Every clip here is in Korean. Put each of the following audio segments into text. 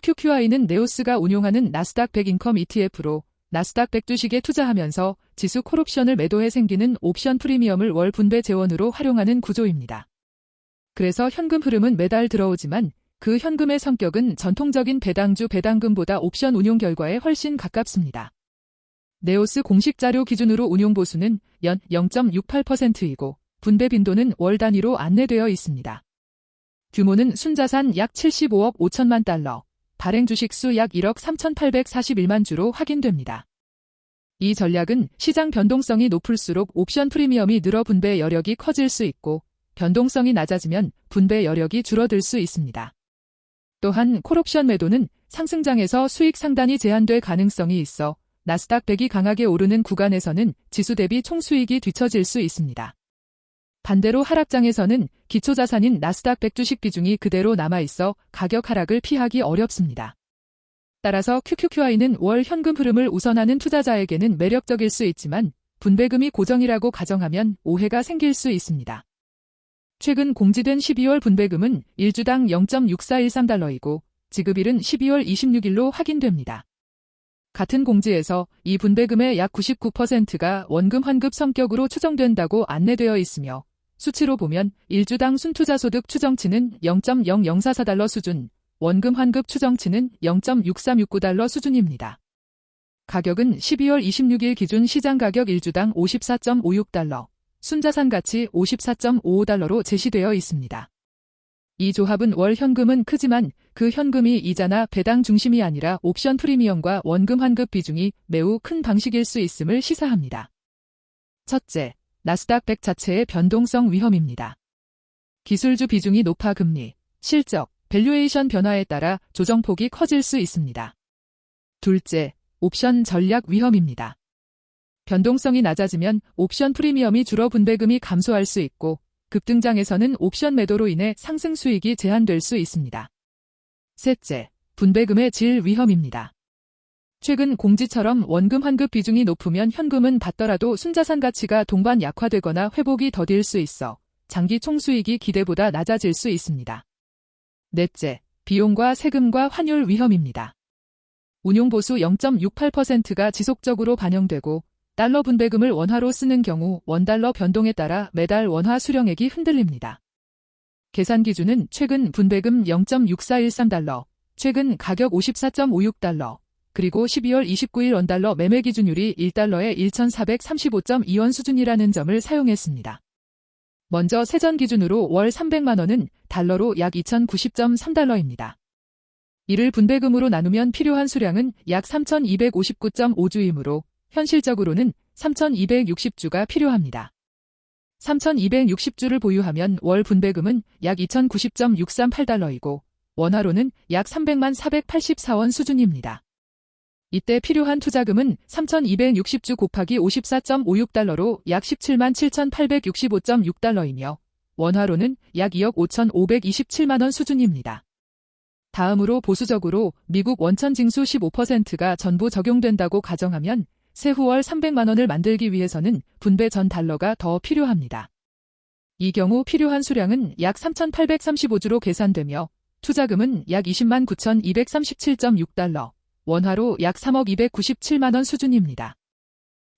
QQQI는 네오스가 운용하는 나스닥 100 인컴 ETF로 나스닥 100 주식에 투자하면서 지수 콜옵션을 매도해 생기는 옵션 프리미엄을 월 분배 재원으로 활용하는 구조입니다. 그래서 현금 흐름은 매달 들어오지만 그 현금의 성격은 전통적인 배당주 배당금보다 옵션 운용 결과에 훨씬 가깝습니다. 네오스 공식 자료 기준으로 운용 보수는 연 0.68%이고 분배 빈도는 월 단위로 안내되어 있습니다. 규모는 순자산 약 75억 5천만 달러, 발행 주식 수 약 1억 3,841만 주로 확인됩니다. 이 전략은 시장 변동성이 높을수록 옵션 프리미엄이 늘어 분배 여력이 커질 수 있고 변동성이 낮아지면 분배 여력이 줄어들 수 있습니다. 또한 콜옵션 매도는 상승장에서 수익 상단이 제한될 가능성이 있어 나스닥 100이 강하게 오르는 구간에서는 지수 대비 총수익이 뒤처질 수 있습니다. 반대로 하락장에서는 기초자산인 나스닥 100 주식 비중이 그대로 남아있어 가격 하락을 피하기 어렵습니다. 따라서 QQQI는 월 현금 흐름을 우선하는 투자자에게는 매력적일 수 있지만 분배금이 고정이라고 가정하면 오해가 생길 수 있습니다. 최근 공지된 12월 분배금은 1주당 0.6413달러이고 지급일은 12월 26일로 확인됩니다. 같은 공지에서 이 분배금의 약 99%가 원금 환급 성격으로 추정된다고 안내되어 있으며 수치로 보면 1주당 순투자소득 추정치는 0.0044달러 수준, 원금 환급 추정치는 0.6369달러 수준입니다. 가격은 12월 26일 기준 시장 가격 1주당 54.56달러, 순자산 가치 54.55달러로 제시되어 있습니다. 이 조합은 월 현금은 크지만 그 현금이 이자나 배당 중심이 아니라 옵션 프리미엄과 원금 환급 비중이 매우 큰 방식일 수 있음을 시사합니다. 첫째, 나스닥 100 자체의 변동성 위험입니다. 기술주 비중이 높아 금리, 실적, 밸류에이션 변화에 따라 조정폭이 커질 수 있습니다. 둘째, 옵션 전략 위험입니다. 변동성이 낮아지면 옵션 프리미엄이 줄어 분배금이 감소할 수 있고 급등장에서는 옵션 매도로 인해 상승 수익이 제한될 수 있습니다. 셋째, 분배금의 질 위험입니다. 최근 공지처럼 원금 환급 비중이 높으면 현금은 받더라도 순자산 가치가 동반 약화되거나 회복이 더딜 수 있어 장기 총수익이 기대보다 낮아질 수 있습니다. 넷째, 비용과 세금과 환율 위험입니다. 운용보수 0.68%가 지속적으로 반영되고 달러 분배금을 원화로 쓰는 경우 원달러 변동에 따라 매달 원화 수령액이 흔들립니다. 계산 기준은 최근 분배금 0.6413달러, 최근 가격 54.56달러, 그리고 12월 29일 원달러 매매 기준율이 1달러에 1,435.2원 수준이라는 점을 사용했습니다. 먼저 세전 기준으로 월 300만원은 달러로 약 2,090.3달러입니다. 이를 분배금으로 나누면 필요한 수량은 약 3,259.5주이므로 현실적으로는 3,260주가 필요합니다. 3,260주를 보유하면 월 분배금은 약 2,090.638달러이고 원화로는 약 300만 484원 수준입니다. 이때 필요한 투자금은 3,260주 곱하기 54.56달러로 약 17만 7,865.6달러이며 원화로는 약 2억 5,527만원 수준입니다. 다음으로 보수적으로 미국 원천 징수 15%가 전부 적용된다고 가정하면 세후 월 300만원을 만들기 위해서는 분배 전 달러가 더 필요합니다. 이 경우 필요한 수량은 약 3,835주로 계산되며 투자금은 약 20만 9,237.6달러, 원화로 약 3억 297만원 수준입니다.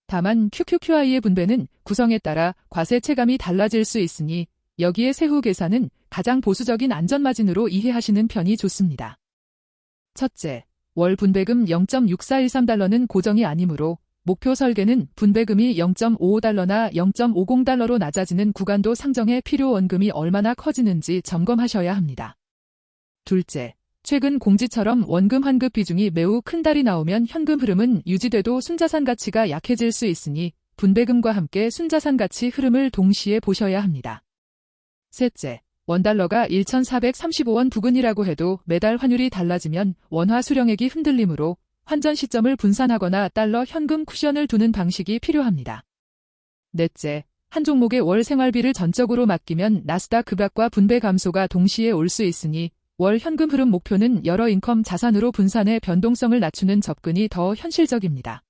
다만 QQQI의 분배는 구성에 따라 과세 체감이 달라질 수 있으니 여기에 세후 계산은 가장 보수적인 안전마진으로 이해하시는 편이 좋습니다. 첫째, 월 분배금 0.6413달러는 고정이 아니므로 목표 설계는 분배금이 0.55달러나 0.50달러로 낮아지는 구간도 상정해 필요 원금이 얼마나 커지는지 점검하셔야 합니다. 둘째, 최근 공지처럼 원금 환급 비중이 매우 큰 달이 나오면 현금 흐름은 유지돼도 순자산 가치가 약해질 수 있으니 분배금과 함께 순자산 가치 흐름을 동시에 보셔야 합니다. 셋째, 원달러가 1,435원 부근이라고 해도 매달 환율이 달라지면 원화 수령액이 흔들리므로 환전 시점을 분산하거나 달러 현금 쿠션을 두는 방식이 필요합니다. 넷째, 한 종목의 월 생활비를 전적으로 맡기면 나스닥 급락과 분배 감소가 동시에 올 수 있으니 월 현금 흐름 목표는 여러 인컴 자산으로 분산해 변동성을 낮추는 접근이 더 현실적입니다.